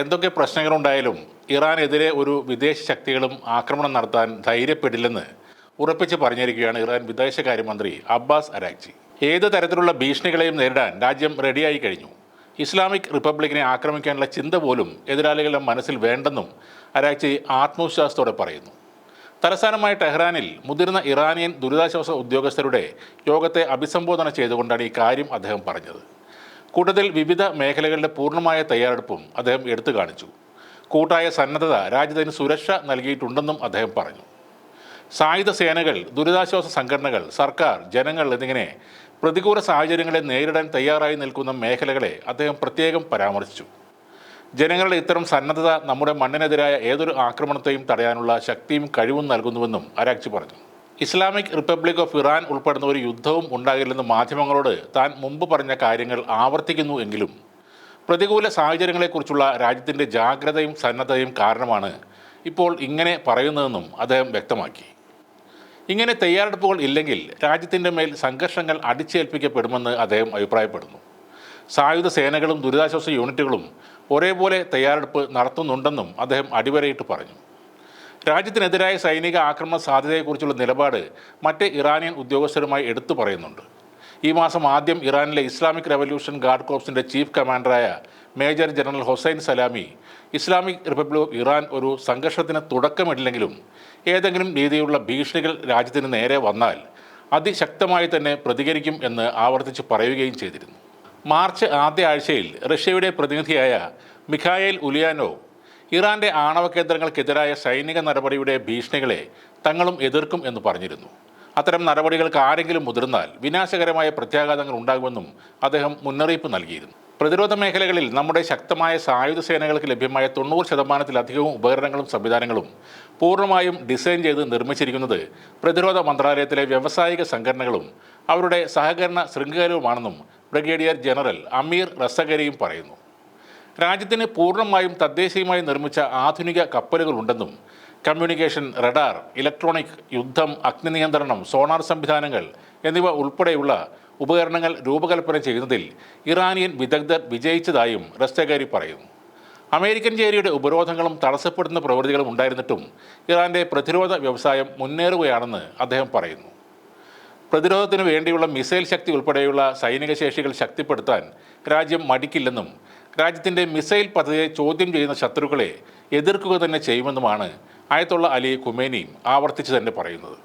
എന്തൊക്കെ പ്രശ്നങ്ങളുണ്ടായാലും ഇറാനെതിരെ ഒരു വിദേശ ശക്തികളും ആക്രമണം നടത്താൻ ധൈര്യപ്പെടില്ലെന്ന് ഉറപ്പിച്ച് പറഞ്ഞിരിക്കുകയാണ് ഇറാൻ വിദേശകാര്യമന്ത്രി അബ്ബാസ് അരാക്ചി ഏത് തരത്തിലുള്ള ഭീഷണികളെയും നേരിടാൻ രാജ്യം റെഡിയായി കഴിഞ്ഞു. ഇസ്ലാമിക് റിപ്പബ്ലിക്കിനെ ആക്രമിക്കാനുള്ള ചിന്ത പോലും എതിരാളികളുടെ മനസ്സിൽ വേണ്ടെന്നും അരാക്ചി ആത്മവിശ്വാസത്തോടെ പറയുന്നു. തലസ്ഥാനമായ ടെഹ്റാനിൽ മുതിർന്ന ഇറാനിയൻ ദുരിതാശ്വാസ ഉദ്യോഗസ്ഥരുടെ യോഗത്തെ അഭിസംബോധന ചെയ്തുകൊണ്ടാണ് ഈ കാര്യം അദ്ദേഹം പറഞ്ഞത്. കൂട്ടത്തിൽ വിവിധ മേഖലകളുടെ പൂർണമായ തയ്യാറെടുപ്പും അദ്ദേഹം എടുത്തു കാണിച്ചു. കൂട്ടായ സന്നദ്ധത രാജ്യത്തിന് സുരക്ഷ നൽകിയിട്ടുണ്ടെന്നും അദ്ദേഹം പറഞ്ഞു. സായുധ സേനകൾ ദുരിതാശ്വാസ സംഘടനകൾ സർക്കാർ ജനങ്ങൾ എന്നിങ്ങനെ പ്രതികൂല സാഹചര്യങ്ങളെ നേരിടാൻ തയ്യാറായി നിൽക്കുന്ന മേഖലകളെ അദ്ദേഹം പ്രത്യേകം പരാമർശിച്ചു. ജനങ്ങളുടെ ഇത്തരം സന്നദ്ധത നമ്മുടെ മണ്ണിനെതിരായ ഏതൊരു ആക്രമണത്തെയും തടയാനുള്ള ശക്തിയും കഴിവും നൽകുന്നുവെന്നും അരാക്ചി പറഞ്ഞു. ഇസ്ലാമിക് റിപ്പബ്ലിക് ഓഫ് ഇറാൻ ഉൾപ്പെടുന്ന ഒരു യുദ്ധവും ഉണ്ടാകില്ലെന്ന് മാധ്യമങ്ങളോട് താൻ മുമ്പ് പറഞ്ഞ കാര്യങ്ങൾ ആവർത്തിക്കുന്നു എങ്കിലും പ്രതികൂല സാഹചര്യങ്ങളെക്കുറിച്ചുള്ള രാജ്യത്തിന്റെ ജാഗ്രതയും സന്നദ്ധതയും കാരണമാണ് ഇപ്പോൾ ഇങ്ങനെ പറയുന്നതെന്നും അദ്ദേഹം വ്യക്തമാക്കി. ഇങ്ങനെ തയ്യാറെടുപ്പുകൾ ഇല്ലെങ്കിൽ രാജ്യത്തിന്റെ മേൽ സംഘർഷങ്ങൾ അടിച്ചേൽപ്പിക്കപ്പെടുമെന്ന് അദ്ദേഹം അഭിപ്രായപ്പെടുന്നു. സായുധ സേനകളും ദുരിതാശ്വാസ യൂണിറ്റുകളും ഒരേപോലെ തയ്യാറെടുപ്പ് നടത്തുന്നുണ്ടെന്നും അദ്ദേഹം അടിവരയിട്ട് പറഞ്ഞു. രാജ്യത്തിനെതിരായ സൈനിക ആക്രമണ സാധ്യതയെക്കുറിച്ചുള്ള നിലപാട് മറ്റ് ഇറാനിയൻ ഉദ്യോഗസ്ഥരുമായി എടുത്തു പറയുന്നുണ്ട്. ഈ മാസം ആദ്യം ഇറാനിലെ ഇസ്ലാമിക് റവല്യൂഷൻ ഗാർഡ് കോർപ്സിന്റെ chief കമാൻഡറായ major general Hossein Salami Islamic Republic of Iran ഒരു സംഘർഷത്തിന് തുടക്കമിടില്ലെങ്കിലും ഏതെങ്കിലും രീതിയിലുള്ള ഭീഷണികൾ രാജ്യത്തിന് നേരെ വന്നാൽ അതിശക്തമായി തന്നെ പ്രതികരിക്കും എന്ന് ആവർത്തിച്ച് പറയുകയും ചെയ്തിരുന്നു. മാർച്ച് ആദ്യ ആഴ്ചയിൽ റഷ്യയുടെ പ്രതിനിധിയായ മിഖായേൽ ഉലിയാനോ ഇറാന്റെ ആണവ കേന്ദ്രങ്ങൾക്കെതിരായ സൈനിക നടപടിയുടെ ഭീഷണികളെ തങ്ങളും എതിർക്കും എന്ന് പറഞ്ഞിരുന്നു. അത്തരം നടപടികൾക്ക് ആരെങ്കിലും മുതിർന്നാൽ വിനാശകരമായ പ്രത്യാഘാതങ്ങൾ ഉണ്ടാകുമെന്നും അദ്ദേഹം മുന്നറിയിപ്പ് നൽകിയിരുന്നു. പ്രതിരോധ മേഖലകളിൽ നമ്മുടെ ശക്തമായ സായുധ സേനകൾക്ക് ലഭ്യമായ തൊണ്ണൂറ് ശതമാനത്തിലധികവും ഉപകരണങ്ങളും സംവിധാനങ്ങളും പൂർണമായും ഡിസൈൻ ചെയ്ത് നിർമ്മിച്ചിരിക്കുന്നത് പ്രതിരോധ മന്ത്രാലയത്തിലെ വ്യാവസായിക സംഘടനകളും അവരുടെ സഹകരണ ശൃംഖലവുമാണെന്നും ബ്രിഗേഡിയർ ജനറൽ അമീർ റസഗരിയും പറയുന്നു. രാജ്യത്തിന് പൂർണമായും തദ്ദേശീയമായി നിർമ്മിച്ച ആധുനിക കപ്പലുകളുണ്ടെന്നും കമ്മ്യൂണിക്കേഷൻ റഡാർ ഇലക്ട്രോണിക് യുദ്ധം അഗ്നി നിയന്ത്രണം സോണാർ സംവിധാനങ്ങൾ എന്നിവ ഉൾപ്പെടെയുള്ള ഉപകരണങ്ങൾ രൂപകൽപ്പന ചെയ്യുന്നതിൽ ഇറാനിയൻ വിദഗ്ധർ വിജയിച്ചതായും റസ്റ്റഗാരി പറയുന്നു. അമേരിക്കൻ ചേരിയുടെ ഉപരോധങ്ങളും തടസ്സപ്പെടുന്ന പ്രവൃത്തികളും ഉണ്ടായിരുന്നിട്ടും ഇറാന്റെ പ്രതിരോധ വ്യവസായം മുന്നേറുകയാണെന്ന് അദ്ദേഹം പറയുന്നു. പ്രതിരോധത്തിന് വേണ്ടിയുള്ള മിസൈൽ ശക്തി ഉൾപ്പെടെയുള്ള സൈനിക ശേഷികൾ ശക്തിപ്പെടുത്താൻ രാജ്യം മടിക്കില്ലെന്നും രാജ്യത്തിന്റെ മിസൈൽ പദ്ധതിയെ ചോദ്യം ചെയ്യുന്ന ശത്രുക്കളെ എതിർക്കുക തന്നെ ചെയ്യുമെന്നുമാണ് ആയത്തുള്ള അലി ഖുമേനിയും ആവർത്തിച്ച് തന്നെ പറയുന്നത്.